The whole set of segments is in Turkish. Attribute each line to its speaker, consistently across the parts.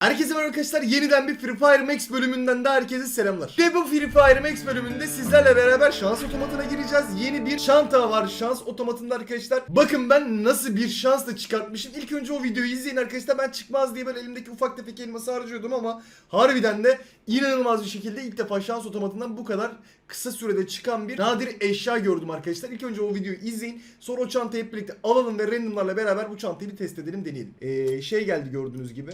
Speaker 1: Herkese merhaba arkadaşlar. Yeniden bir Free Fire Max bölümünden de herkese selamlar. Ve bu Free Fire Max bölümünde sizlerle beraber şans otomatına gireceğiz. Yeni bir çanta var şans otomatında arkadaşlar. Bakın ben nasıl bir şansla çıkartmışım. İlk önce o videoyu izleyin arkadaşlar. Ben çıkmaz diye böyle elimdeki ufak tefek elması harcıyordum ama harbiden de inanılmaz bir şekilde ilk defa şans otomatından bu kadar kısa sürede çıkan bir nadir eşya gördüm arkadaşlar. İlk önce o videoyu izleyin. Sonra o çantayı hep birlikte alalım ve randomlarla beraber bu çantayı bir test edelim deneyelim. Ee, şey geldi gördüğünüz gibi.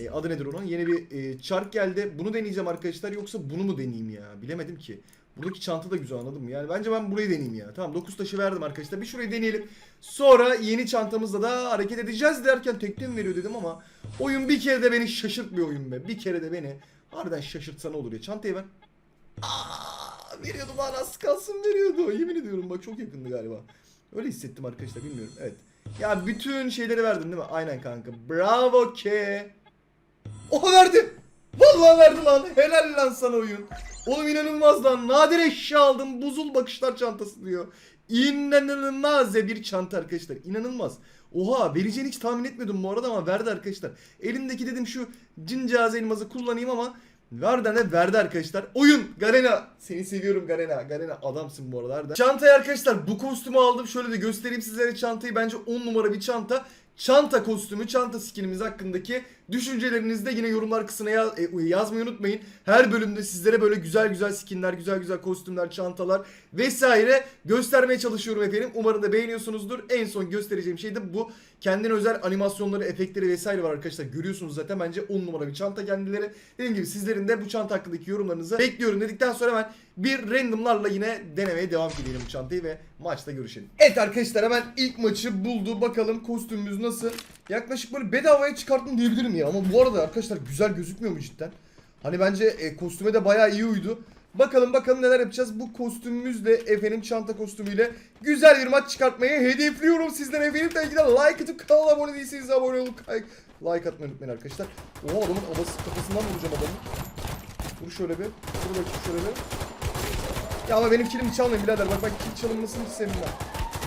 Speaker 1: E, adı nedir onun? Yeni bir e, çark geldi. Bunu deneyeceğim arkadaşlar yoksa bunu mu deneyeyim ya? Bilemedim ki. Buradaki çanta da güzel anladın mı? Yani bence ben burayı deneyeyim ya. Tamam 9 taşı verdim arkadaşlar. Bir şurayı deneyelim. Sonra yeni çantamızla da hareket edeceğiz derken tekte mi veriyor dedim ama oyun bir kere de beni şaşırtmıyor oyun be. Bir kere de beni harbiden şaşırtsa ne olur ya. Çantayı ver. Aa, veriyordu lan az kalsın veriyordu. Yemin ediyorum bak çok yakındı galiba. Öyle hissettim arkadaşlar bilmiyorum. Evet. Ya bütün şeyleri verdin değil mi? Aynen kanka. Bravo ke. Oha verdi. Vallahi verdi lan. Helal lan sana oyun. Oğlum inanılmaz lan. Nadir eşya aldım. Buzul bakışlar çantası diyor. İnanılmaz bir çanta arkadaşlar. İnanılmaz. Oha vereceğini hiç tahmin etmiyordum bu arada ama verdi arkadaşlar. Elimdeki dedim şu cincaz elması kullanayım ama Verden de verdi arkadaşlar. Oyun Garena. Seni seviyorum Garena. Garena adamsın bu harbiden. Çantayı arkadaşlar bu kostümü aldım. Şöyle de göstereyim sizlere çantayı. Bence 10 numara bir çanta. Çanta kostümü, çanta skinimiz hakkındaki düşüncelerinizi de yine yorumlar kısmına ya- e, yazmayı unutmayın. Her bölümde sizlere böyle güzel güzel skinler, güzel güzel kostümler, çantalar vesaire göstermeye çalışıyorum efendim. Umarım da beğeniyorsunuzdur. En son göstereceğim şey de bu. Kendine özel animasyonları, efektleri vesaire var arkadaşlar. Görüyorsunuz zaten bence 10 numara bir çanta kendileri. Dediğim gibi sizlerin de bu çanta hakkındaki yorumlarınızı bekliyorum dedikten sonra hemen bir randomlarla yine denemeye devam edelim bu çantayı ve maçta görüşelim. Evet arkadaşlar hemen ilk maçı buldu. Bakalım kostümümüz nasıl? Yaklaşık böyle bedavaya çıkarttım diyebilirim ya. Ama bu arada arkadaşlar güzel gözükmüyor mu cidden? Hani bence e, kostüme de bayağı iyi uydu. Bakalım bakalım neler yapacağız. Bu kostümümüzle efendim çanta kostümüyle güzel bir maç çıkartmayı hedefliyorum sizden efendim. Tabii de like atıp kanala abone değilseniz abone olup like, atmayı unutmayın arkadaşlar. Oha adamın abası kafasından vuracağım adamı. Vur şöyle bir. Vur bakayım şöyle bir. Ya ama benim kilimi çalmayın birader. Bak bak kill çalınmasını hiç sevmem.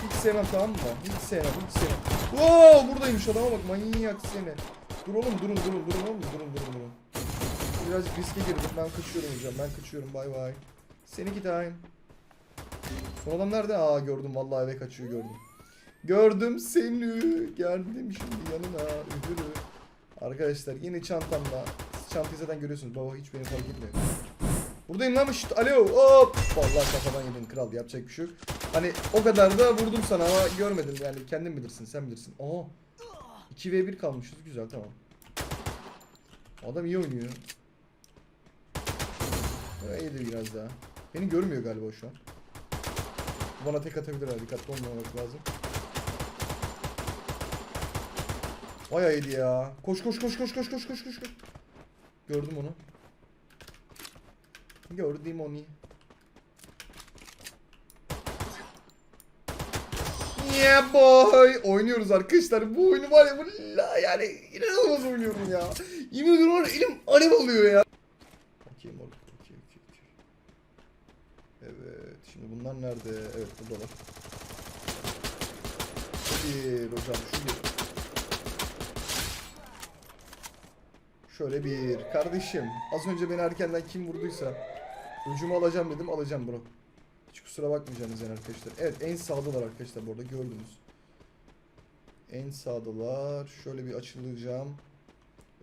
Speaker 1: Hiç sevmem tamam mı? Hiç sevmem, hiç sevmem. Oo buradaymış adama bak manyak seni. Dur oğlum durun durun durun oğlum durun durun durun. Birazcık riske girdim. Ben kaçıyorum hocam. Ben kaçıyorum. Bay bay. Seninki time. Son adam nerede? Aa gördüm vallahi eve kaçıyor gördüm. Gördüm seni. Geldim şimdi yanına. Üfürü. Arkadaşlar yeni çantamla. Siz çantayı zaten görüyorsunuz. Baba hiç beni fark etmiyor. Buradayım lan şşt alo hop. Vallahi kafadan yedin kral yapacak bir şey yok. Hani o kadar da vurdum sana ama görmedim yani kendin bilirsin sen bilirsin. Aa 2v1 kalmışız güzel tamam. Adam iyi oynuyor. İyiydi biraz daha. Beni görmüyor galiba şu an. Bana tek atabilir ha dikkatli olmamak lazım. Bayağı iyiydi ya. Koş koş koş koş koş koş koş. koş. Gördüm onu. Gördüm onu. Yeah boy. Oynuyoruz arkadaşlar. Bu oyunu var ya bu la yani inanılmaz oynuyorum ya. Yemin ediyorum elim alev oluyor ya. Moruk. Okey okey okey. Evet. Şimdi bunlar nerede? Evet buradalar. Bir hocam şu bir. Şöyle bir. Kardeşim az önce beni erkenden kim vurduysa öcümü alacağım dedim alacağım bro. Hiç kusura bakmayacaksınız yani arkadaşlar. Evet en sağdalar arkadaşlar bu arada gördünüz. En sağdalar. Şöyle bir açılacağım.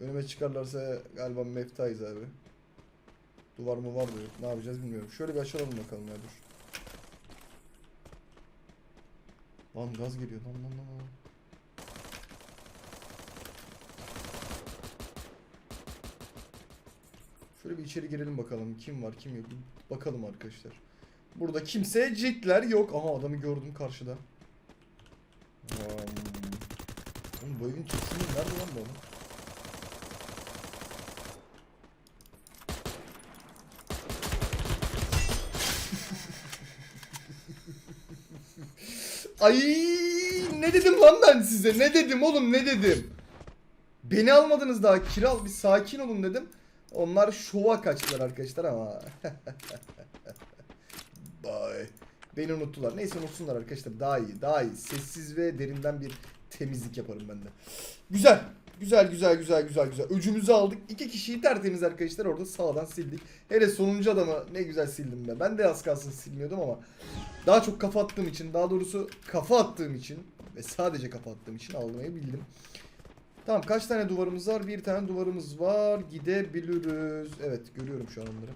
Speaker 1: Önüme çıkarlarsa galiba meftayız abi. Duvar mı var da yok. Ne yapacağız bilmiyorum. Şöyle bir açalım bakalım ya dur. Lan gaz geliyor lan lan lan. lan. Şöyle bir içeri girelim bakalım. Kim var kim yok. Bakalım arkadaşlar. Burada kimse cikler yok. Aha adamı gördüm karşıda. Um, oğlum bu evin çatısında nerede lan bu adam? Ay ne dedim lan ben size? Ne dedim oğlum ne dedim? Beni almadınız daha kiral bir sakin olun dedim. Onlar şova kaçtılar arkadaşlar ama. Bye. Beni unuttular. Neyse unutsunlar arkadaşlar. Daha iyi. Daha iyi. Sessiz ve derinden bir temizlik yaparım ben de. Güzel. Güzel güzel güzel güzel güzel. Öcümüzü aldık. İki kişiyi tertemiz arkadaşlar orada sağdan sildik. Hele sonuncu adamı ne güzel sildim be. Ben de az kalsın silmiyordum ama daha çok kafa attığım için daha doğrusu kafa attığım için ve sadece kafa attığım için almayı bildim. Tamam kaç tane duvarımız var? Bir tane duvarımız var. Gidebiliriz. Evet görüyorum şu an onları.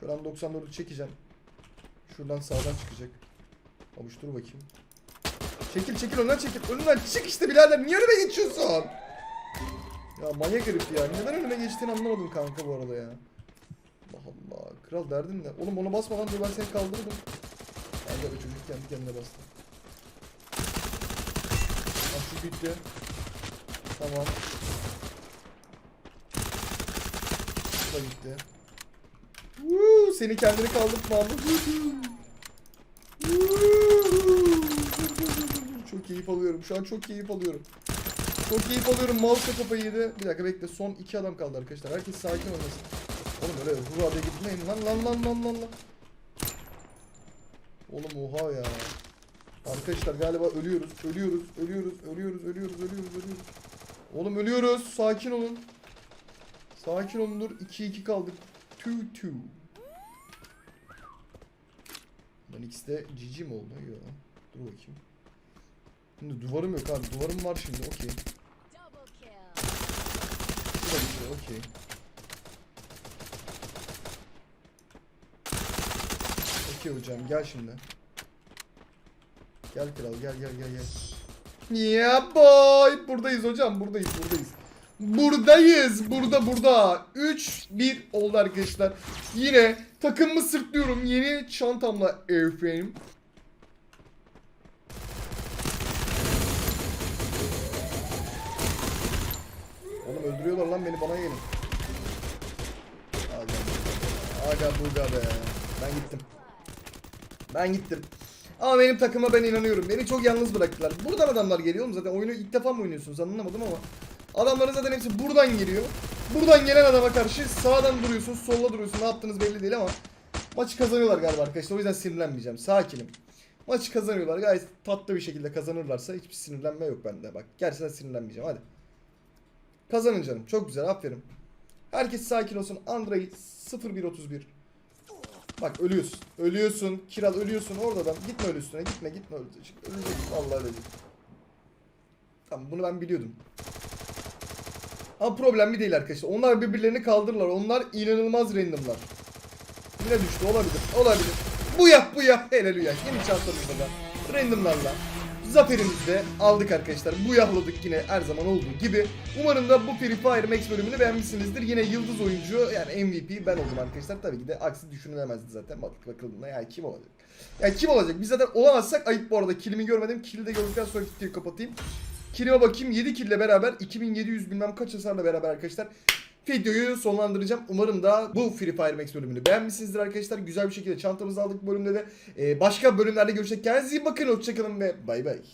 Speaker 1: Şuradan 94'ü çekeceğim. Şuradan sağdan çıkacak. Avuç dur bakayım. Çekil çekil önünden çekil. Önünden çık işte birader. Niye önüme geçiyorsun? Ya manyak herif ya. Neden önüme geçtiğini anlamadım kanka bu arada ya. Allah Allah. Kral derdin ne? Oğlum onu basmadan dur ben seni kaldırırım. Kanka be çocuk kendi kendine bastı. Ha şu bitti. Tamam. Bu da gitti. Seni kendini kaldırtma. Çok keyif alıyorum. Şu an çok keyif alıyorum. Çok keyif alıyorum. Mouse da kafayı yedi. Bir dakika bekle. Son iki adam kaldı arkadaşlar. Herkes sakin olmasın. Oğlum öyle hurra diye gitmeyin. Lan lan lan lan lan lan. Oğlum oha ya. Arkadaşlar galiba ölüyoruz. Ölüyoruz. Ölüyoruz. Ölüyoruz. Ölüyoruz. Ölüyoruz. Ölüyoruz. Oğlum ölüyoruz. Sakin olun. Sakin olun dur. 2-2 kaldık. 2-2. Lan ikisi de GG mi oldu? Yok. Dur bakayım. Şimdi duvarım yok abi. Duvarım var şimdi. Okey.
Speaker 2: Double kill.
Speaker 1: Bu da bitti. Okey. Okey hocam gel şimdi. Gel kral gel gel gel gel. Yeah boy. Buradayız hocam. Buradayız buradayız. Buradayız. Burada burada. 3-1 oldu arkadaşlar. Yine takımımı sırtlıyorum. Yeni çantamla efendim. Oğlum öldürüyorlar lan beni bana gelin. Aga, buga be. Ben gittim. Ben gittim. Ama benim takıma ben inanıyorum. Beni çok yalnız bıraktılar. Buradan adamlar geliyor oğlum zaten. Oyunu ilk defa mı oynuyorsunuz anlamadım ama. Adamların zaten hepsi buradan geliyor. Buradan gelen adama karşı sağdan duruyorsun, solda duruyorsun. Ne yaptığınız belli değil ama maçı kazanıyorlar galiba arkadaşlar. O yüzden sinirlenmeyeceğim. Sakinim. Maçı kazanıyorlar. Gayet tatlı bir şekilde kazanırlarsa hiçbir sinirlenme yok bende. Bak gerçekten sinirlenmeyeceğim. Hadi. Kazanın canım. Çok güzel. Aferin. Herkes sakin olsun. Andrei 0131. Bak ölüyorsun. Ölüyorsun. Kiral ölüyorsun. Oradan gitme öyle üstüne. Gitme gitme. Ölecek. Ölecek. Vallahi ölecek. Tamam bunu ben biliyordum. Ama problem bir değil arkadaşlar. Onlar birbirlerini kaldırırlar. Onlar inanılmaz randomlar. Yine düştü. Olabilir. Olabilir. Bu yap bu yap. Helal uyak. Yeni şanslarımızda da. Randomlarla. Zaferimizi de aldık arkadaşlar. Bu yahladık yine her zaman olduğu gibi. Umarım da bu Free Fire Max bölümünü beğenmişsinizdir. Yine yıldız oyuncu yani MVP ben oldum arkadaşlar. Tabii ki de aksi düşünülemezdi zaten. Bak bakıldığında ya kim olacak? Ya kim olacak? Biz zaten olamazsak ayıp bu arada. Kilimi görmedim. Kili de gördükten sonra videoyu kapatayım. Kilime bakayım 7 kille beraber 2700 bilmem kaç hasarla beraber arkadaşlar videoyu sonlandıracağım. Umarım da bu Free Fire Max bölümünü beğenmişsinizdir arkadaşlar. Güzel bir şekilde çantamızı aldık bu bölümde de. Ee, başka bölümlerde görüşecek. Kendinize iyi bakın. Hoşçakalın ve bay bay.